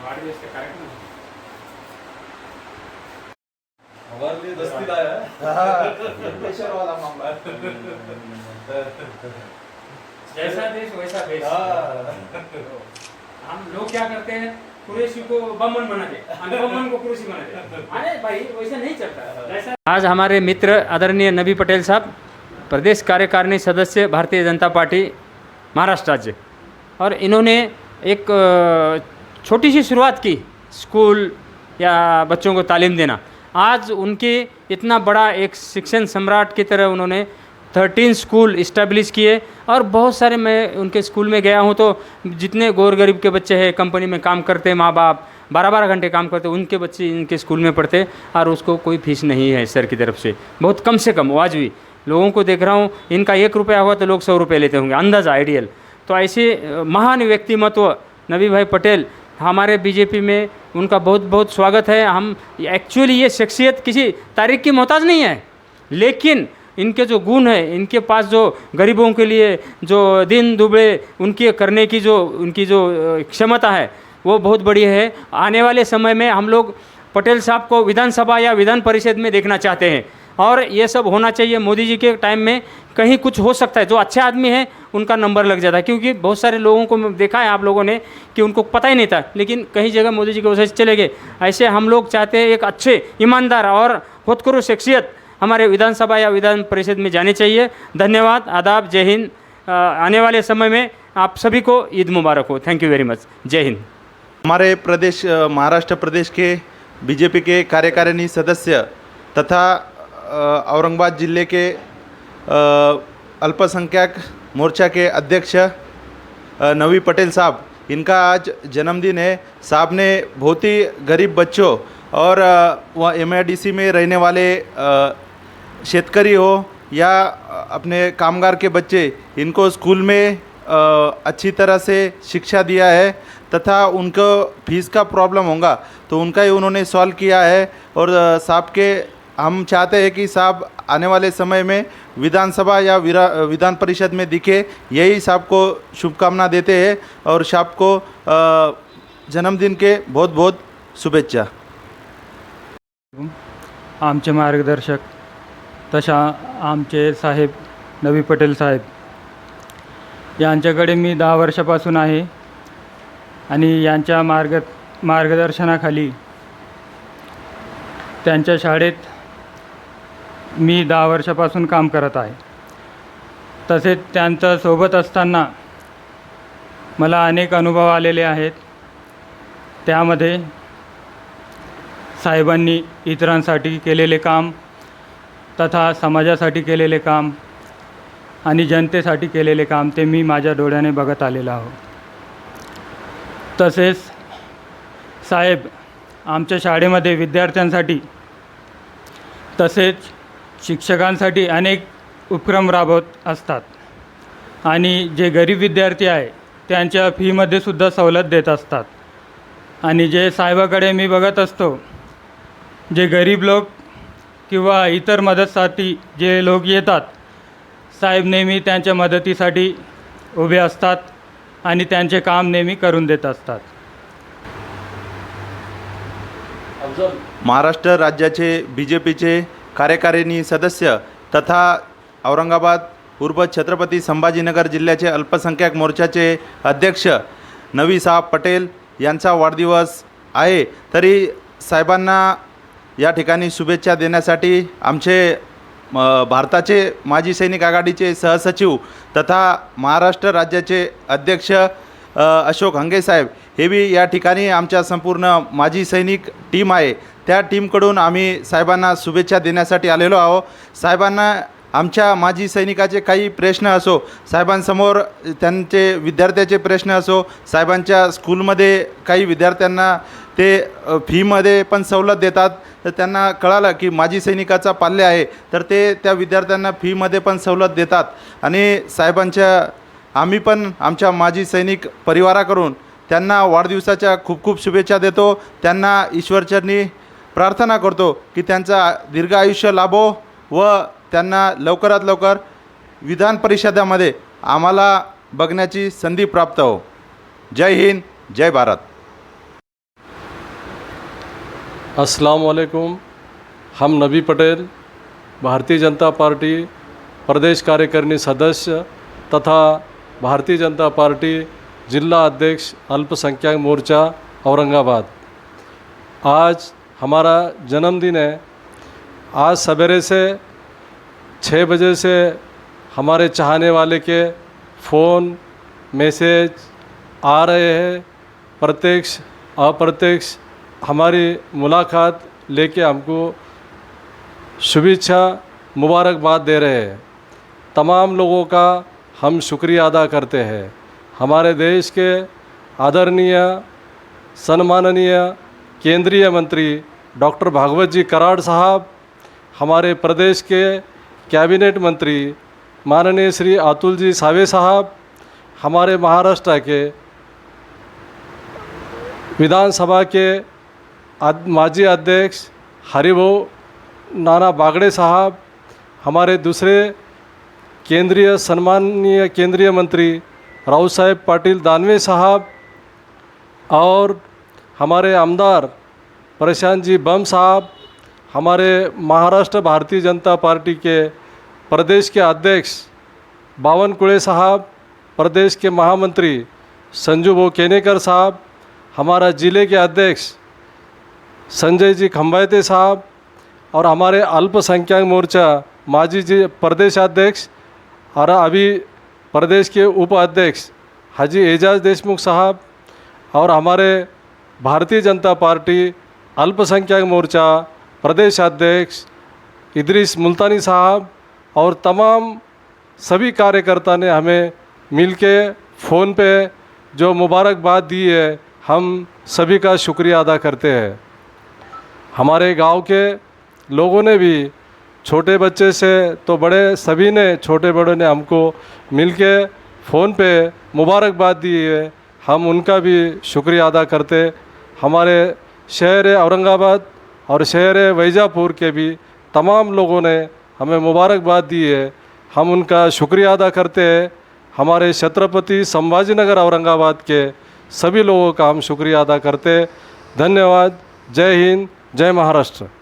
हमारे लिए दस्ती लाया है। जैसा देश वैसा भेष हाँ। हम लोग क्या करते हैं? कुरेशी को बमन बनाते बमन को कुरेशी बनाते अरे भाई वैसा नहीं चलता। जैसा आज हमारे मित्र आदरणीय नबी पटेल साहब प्रदेश कार्यकारिणी सदस्य भारतीय जनता पार्टी महाराष्ट्र राज्य। और इन्होंने एक छोटी सी शुरुआत की, स्कूल या बच्चों को तालीम देना। आज उनके इतना बड़ा एक शिक्षण सम्राट की तरह उन्होंने थर्टीन स्कूल इस्टेब्लिश किए और बहुत सारे मैं उनके स्कूल में गया हूँ तो जितने गौर गरीब के बच्चे हैं कंपनी में काम करते माँ बाप बारह बारह घंटे काम करते, उनके बच्चे इनके स्कूल में पढ़ते और उसको कोई फ़ीस नहीं है सर की तरफ़ से। बहुत कम से कम वाजवी लोगों को देख रहा हूँ, इनका एक रुपया हुआ तो लोग सौ रुपये लेते होंगे, अंदाज़ा आइडियल तो ऐसे महान व्यक्तिमत्व नबी भाई पटेल हमारे बीजेपी में उनका बहुत बहुत स्वागत है। हम एक्चुअली ये शख्सियत किसी तारीख की मोहताज नहीं है। लेकिन इनके जो गुण है, इनके पास जो गरीबों के लिए जो दिन दुबड़े उनके करने की जो, उनकी जो क्षमता है, वो बहुत बड़ी है। आने वाले समय में हम लोग पटेल साहब को विधानसभा या विधान परिषद में देखना चाहते हैं। और ये सब होना चाहिए। मोदी जी के टाइम में कहीं कुछ हो सकता है। जो अच्छे आदमी हैं, उनका नंबर लग जाता है। क्योंकि बहुत सारे लोगों को देखा है आप लोगों ने कि उनको पता ही नहीं था। लेकिन कहीं जगह मोदी जी की वजह से चले गए। ऐसे हम लोग चाहते हैं एक अच्छे, ईमानदार और खुदकरू शख्सियत हमारे विधानसभा या विधान परिषद में जानी चाहिए। धन्यवाद। आदाब। जय हिंद। आने वाले समय में आप सभी को ईद मुबारक हो। थैंक यू वेरी मच जय हिंद। हमारे प्रदेश महाराष्ट्र प्रदेश के, बीजेपी के कार्यकारिणी सदस्य तथा औरंगाबाद ज़िले के अल्पसंख्यक मोर्चा के अध्यक्ष नवी पटेल साहब। इनका आज जन्मदिन है। साहब ने बहुत ही गरीब बच्चों और वह एम में रहने वाले शेतकरी हो या अपने कामगार के बच्चे, इनको स्कूल में अच्छी तरह से शिक्षा दिया है तथा उनको फ़ीस का प्रॉब्लम होगा तो उनका ही उन्होंने सॉल्व किया है और साहब के हम चाहते हैं कि साहब आने वाले समय में विधानसभा या विरा विधान परिषद में दिखे यही साहब को शुभकामना देते हैं और साहब को जन्मदिन के बहुत बहुत शुभेच्छा। आमचे मार्गदर्शक तशा आमचे साहेब नवी पटेल साहेब यांच्याकडे मी दहा वर्षापासून आहे आणि यांच्या मार्ग मार्गदर्शनाखाली त्यांच्या शाळेत मी दहा वर्षापासून काम करत आहे. तसेच त्यांच्यासोबत असताना मला अनेक अनुभव आलेले आहेत. त्यामध्ये साहेबांनी इतरांसाठी केलेले काम तथा समाजासाठी केलेले काम आणि जनतेसाठी केलेले काम ते मी माझ्या डोळ्याने बघत आलेलो आहो. तसेच साहेब आमच्या शाळेमध्ये विद्यार्थ्यांसाठी तसेच शिक्षकांसाठी अनेक उपक्रम राबवत असतात. आणि जे गरीब विद्यार्थी आहे त्यांच्या फीमध्ये सुद्धा सवलत देत असतात. आणि जे साहेबाकडे मी बघत असतो जे गरीब लोक किंवा इतर मदतसाठी जे लोक येतात साहेब नेहमी त्यांच्या मदतीसाठी उभे असतात आणि त्यांचे काम नेहमी करून देत असतात. महाराष्ट्र राज्याचे बी जे पीचे कार्यकारिणी सदस्य तथा औरंगाबाद पूर्व छत्रपती संभाजीनगर जिल्ह्याचे अल्पसंख्याक मोर्चाचे अध्यक्ष नवी साहेब पटेल यांचा वाढदिवस आहे. तरी साहेबांना या ठिकाणी शुभेच्छा देण्यासाठी आमचे भारताचे माजी सैनिक आघाडीचे सहसचिव तथा महाराष्ट्र राज्याचे अध्यक्ष अशोक हंगे साहेब हे बी या ठिकाणी आमच्या संपूर्ण माजी सैनिक टीम आहे. त्या टीमकडून आम्ही साहेबांना शुभेच्छा देण्यासाठी आलेलो आहो साहेबांना आमच्या माजी सैनिकाचे काही प्रश्न असो साहेबांसमोर त्यांचे विद्यार्थ्याचे प्रश्न असो साहेबांच्या स्कूलमध्ये काही विद्यार्थ्यांना ते फीमध्ये पण सवलत देतात. तर त्यांना कळालं की माजी सैनिकाचा पाल्य आहे. तर ते त्या विद्यार्थ्यांना फीमध्ये पण सवलत देतात. आणि साहेबांच्या आम्ही पण आमच्या माजी सैनिक परिवाराकडून त्यांना वाढदिवसाच्या खूप खूप शुभेच्छा देतो. त्यांना ईश्वरचरणी प्रार्थना करतो की त्यांचा दीर्घ आयुष्य लाभो व त्यांना लवकरात लवकर विधान परिषदामध्ये आम्हाला बघण्याची संधी प्राप्त हो. जय हिंद जय भारत. अस्सलाम वालेकुम हम नबी पटेल भारतीय जनता पार्टी प्रदेश कार्यकारिणी सदस्य तथा भारतीय जनता पार्टी जिल्हा अध्यक्ष अल्पसंख्याक मोर्चा औरंगाबाद। आज हमारा जन्मदिन है। आज सवेरे से छः बजे से हमारे चाहने वाले के फ़ोन, मैसेज आ रहे हैं। प्रत्यक्ष, अप्रत्यक्ष हमारी मुलाकात लेके हमको शुभेच्छा, मुबारकबाद दे रहे हैं। तमाम लोगों का हम शुक्रिया अदा करते हैं। हमारे देश के आदरणीय, सम्माननीय, केंद्रीय मंत्री डॉक्टर भागवत जी कराड़ साहब, हमारे प्रदेश के कैबिनेट मंत्री माननीय श्री अतुल जी सावे साहब, हमारे महाराष्ट्र के विधानसभा के माजी अध्यक्ष हरिभो नाना बागड़े साहब, हमारे दूसरे केंद्रीय सम्माननीय केंद्रीय मंत्री राव साहेब पाटिल दानवे साहब और हमारे आमदार प्रशांत जी, बम साहब, हमारे महाराष्ट्र भारतीय जनता पार्टी के प्रदेश के अध्यक्ष, बावन कुड़े साहब, प्रदेश के महामंत्री संजू भो केनेकर साहब, हमारा ज़िले के अध्यक्ष संजय जी खम्बायते साहब और हमारे अल्पसंख्यक मोर्चा माजी जी प्रदेश अध्यक्ष और अभी प्रदेश के उप अध्यक्ष हाजी एजाज देशमुख साहब और हमारे भारतीय जनता पार्टी अल्पसंख्यक मोर्चा प्रदेश अध्यक्ष, इदरीस मुल्तानी साहब और तमाम सभी कार्यकर्ता ने हमें मिलके फ़ोन पे जो मुबारकबाद दी है, हम सभी का शुक्रिया अदा करते हैं। हमारे गाँव के लोगों ने भी, छोटे बच्चे से तो बड़े सभी ने, छोटे बड़े ने हमको मिलके फ़ोन पे मुबारकबाद दी है। हम उनका भी शुक्रिया अदा करते हमारे शहर औरंगाबाद और शहर वैजापुर के भी तमाम लोगों ने हमें मुबारकबाद दी है। हम उनका शुक्रिया अदा करते हैं। हमारे छत्रपति संभाजीनगर औरंगाबाद के सभी लोगों का हम शुक्रिया अदा करते हैं। धन्यवाद। जय हिंद। जय महाराष्ट्र।